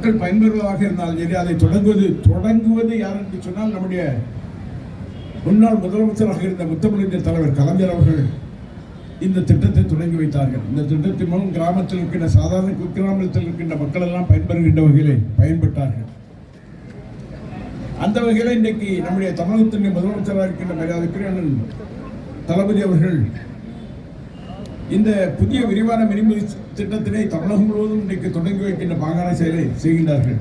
மக்கள் பயன்பெறுவதாக இருந்தாலும் சரி அதை தொடங்குவது தொடங்குவது யார் என்று சொன்னால் நம்முடைய முன்னாள் முதலமைச்சராக இருந்த முத்தமிழறிஞர் தலைவர் கலைஞர் அவர்கள் இந்த திட்டத்தை தொடங்கி வைத்தார்கள். இந்த திட்டத்தின் மூலம் கிராமத்தில் இருக்கின்ற சாதாரண குக்கிராமத்தில் இருக்கின்ற மக்கள் எல்லாம் பயன்பெறுகின்ற வகையிலே பயன்பெற்றார்கள். அந்த வகையில் இன்றைக்கு நம்முடைய தமிழகத்தின் முதலமைச்சராக இருக்கின்ற மரியாதைக்குரிய தளபதி அவர்கள் இந்த புதிய விரிவான மினிமி திட்டத்தினை தமிழகம் முழுவதும் இன்றைக்கு தொடங்கி வைக்கின்ற மாகாண செயலை செய்கின்றார்கள்.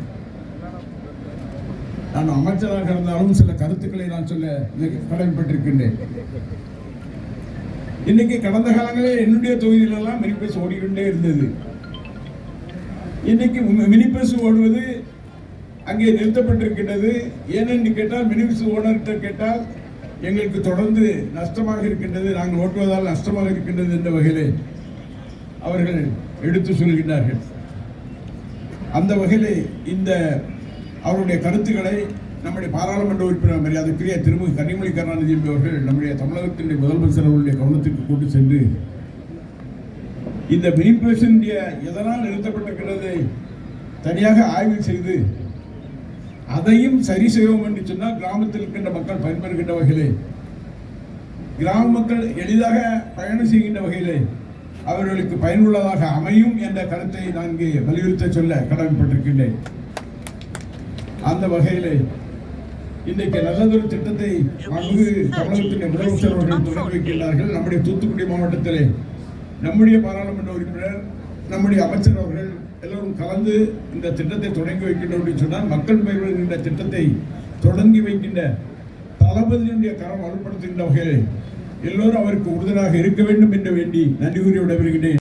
நான் அமைச்சராக இருந்தாலும் சில கருத்துக்களை நான் சொல்ல கடமைப்பட்டிருக்கின்றேன். இன்னைக்கு கடந்த காலங்களில் என்னுடைய தொகுதியிலெல்லாம் மினிபஸ் ஓடிக்கொண்டே இருந்தது. இன்னைக்கு மினிபஸ் ஓடுவது அங்கே நிறுத்தப்பட்டிருக்கின்றது. ஏனென்று கேட்டால் மினிபஸ் ஓனர்கிட்ட கேட்டால் எங்களுக்கு தொடர்ந்து நஷ்டமாக இருக்கின்றது நாங்கள் ஓட்டுவதால் நஷ்டமாக இருக்கின்றது என்ற வகையிலே அவர்கள் எடுத்து சொல்கின்றார்கள். அந்த வகையிலே இந்த அவருடைய கருத்துக்களை நம்முடைய பாராளுமன்ற உறுப்பினர் மரியாதைக்குரிய திருமதி கனிமொழி கருணாநிதி அவர்கள் நம்முடைய தமிழகத்தினுடைய முதலமைச்சர் அவர்களுடைய கவனத்திற்கு கொண்டு சென்று இந்த மினிபேஷனுடைய எதனால் நிறுத்தப்பட்டிருக்கிறது தனியாக ஆய்வு செய்து அதையும் சரி செய்வோம் என்று சொன்னால் கிராமத்தில் இருக்கின்ற மக்கள் பயன்பெறுகின்ற வகையிலே. கிராம மக்கள் எளிதாக பயணம் செய்கின்ற வகையிலே அவர்களுக்கு பயனுள்ளதாக அமையும் என்ற கருத்தை நான் இங்கே வலியுறுத்த சொல்ல கடமைப்பட்டிருக்கின்றேன். அந்த வகையிலே இன்றைக்கு நல்லதொரு திட்டத்தை அங்கு தமிழகத்தின் முதலமைச்சர் அவர்கள் தொடங்கி வைக்கின்றார்கள். நம்முடைய தூத்துக்குடி மாவட்டத்திலே நம்முடைய பாராளுமன்ற உறுப்பினர் நம்முடைய அமைச்சர் அவர்கள் எல்லோரும் கலந்து இந்த திட்டத்தை தொடங்கி வைக்கின்றோம் அப்படின்னு சொன்னால் மக்கள் பயிர்கின்ற திட்டத்தை தொடங்கி வைக்கின்ற தளபதியினுடைய கரம் வலுப்படுத்துகின்ற வகையில் எல்லோரும் அவருக்கு உறுதுணையாக இருக்க வேண்டும் என்று வேண்டி நன்றி கூறி விடைபெறுகின்றேன்.